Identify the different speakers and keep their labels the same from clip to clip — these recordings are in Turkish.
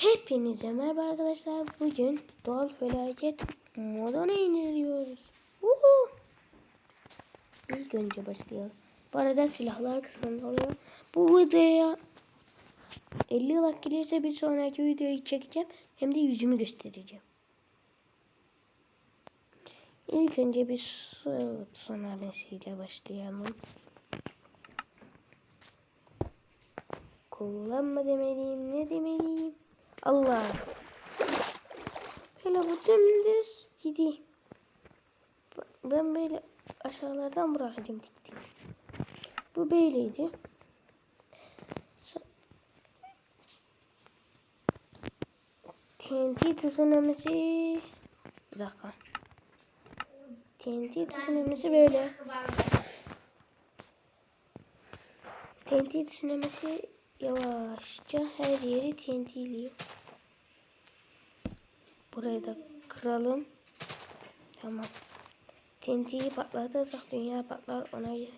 Speaker 1: Hepinize merhaba arkadaşlar. Bugün doğal felaket modunu indiriyoruz. Uhu. İlk önce başlayalım. Bu arada silahlar kısmında oluyor. Bu videoya 50 like gelirse bir sonraki videoyu çekeceğim. Hem de yüzümü göstereceğim. İlk önce bir su sonaresiyle başlayalım. Kullanma demeliyim, ne demeliyim? Allah. Böyle bu dümdüz gidiyor. Ben böyle aşağılardan bırakacağım dik. Bu böyleydi. TNT tsunamisi bir dakika. TNT tsunamisi böyle. TNT tsunamisi yavaşça her yeri TNT'liyor. Burayı da kıralım. Tamam. TNT'yi patlatırsak dünya patlar ona göre.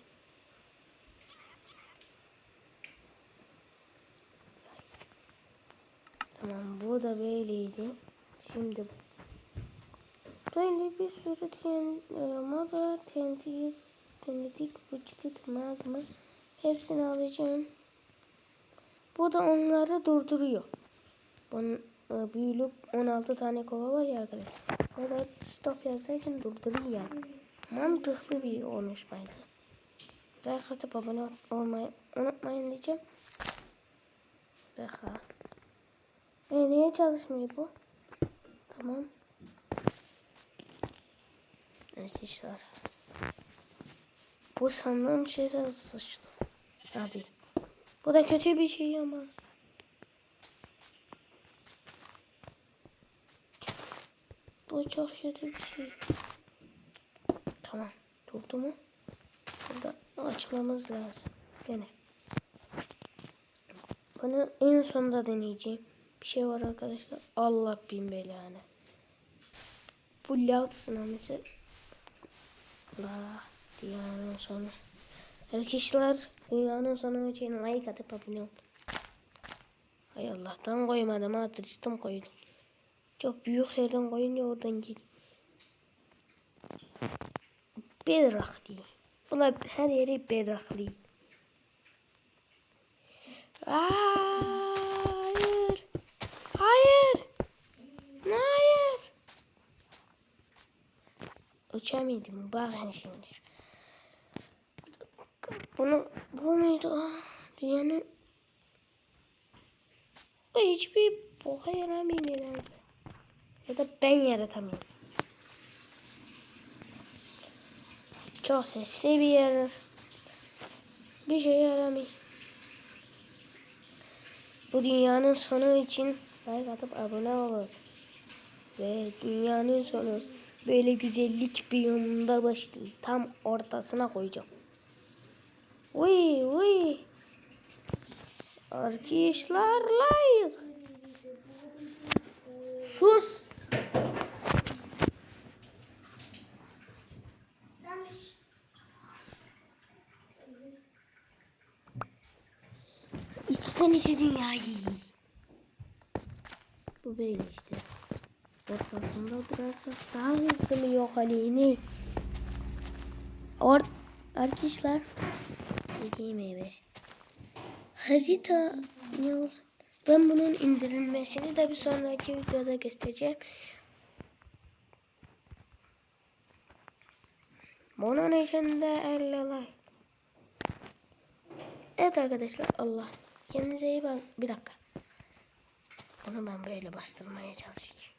Speaker 1: Tamam bu da böyleydi. Şimdi böyle bir sürü TNT moda TNT TNT buçuk magma hepsini alacağım. Bu da onları durduruyor. Bunun e, büyülük 16 tane kova var ya arkadaşlar. O da stop yazdığı için durduruyor yani. Mantıklı bir konuşmaydı. Like atıp abone olmayı unutmayın diyeceğim. Dakika. E, niye çalışmıyor bu? Tamam. Arkadaşlar. Bu sandığım şeyden sıçtı. Hadi. Bu da kötü bir şey ama. Bu çok kötü bir şey. Tamam. Durdu mu? Burada açmamız lazım. Gene. Bunu en sonunda deneyeceğim. Bir şey var arkadaşlar. Allah bin belanı. Bu lav tsunamisi. Allah. Dünyanın sonu. Arkadaşlar dünyanın sonu için like atıp abone olun. Hay Allah'tan koymadım ha tırstım koydum. Çok büyük yerden koyunca oradan geliyor. Bedrock değil. Bunlar her yeri bedrock değil. Hayır. Hayır. Hayır. Uçamadım. Bakın şimdi. Bunu bu muydu? Ah, dünyanın hiçbir boka yaramıyor nedense. Ya da ben yaratamıyorum. Çok sesli bir yer. Bir şey yaramıyor. Bu dünyanın sonu için like atıp abone olun. Ve dünyanın sonu böyle güzellik bir yolunda başlıyor. Tam ortasına koyacağım. Uy uy. Arkadaşlar like. Sus. İçe dünyayı. Bu böyle işte. Ortasında durarsak daha hızlı mı yok halini? Or arkadaşlar dediğim eve. Harita ne olsun? Ben bunun indirilmesini de bir sonraki videoda göstereceğim. Bunun içinde 50 like. Evet arkadaşlar Allah. Kendinize iyi bakın. Bir dakika. Bunu ben böyle bastırmaya çalışacağım.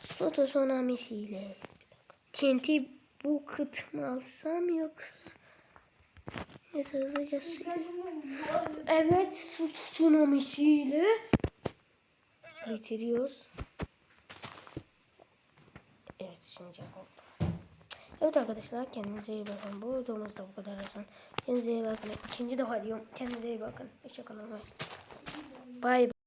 Speaker 1: Soto tsunamisiyle. TNT bu kıt mı alsam yoksa? Neyse hızlıca. Evet su tsunamisiyle bitiriyoruz. Evet şimdi oldu. Evet arkadaşlar kendinize iyi bakın. Bu videomuz da bu kadar olsun. Kendinize iyi bakın. İkinci defa diyorum. Kendinize iyi bakın. Hoşçakalın. Bye.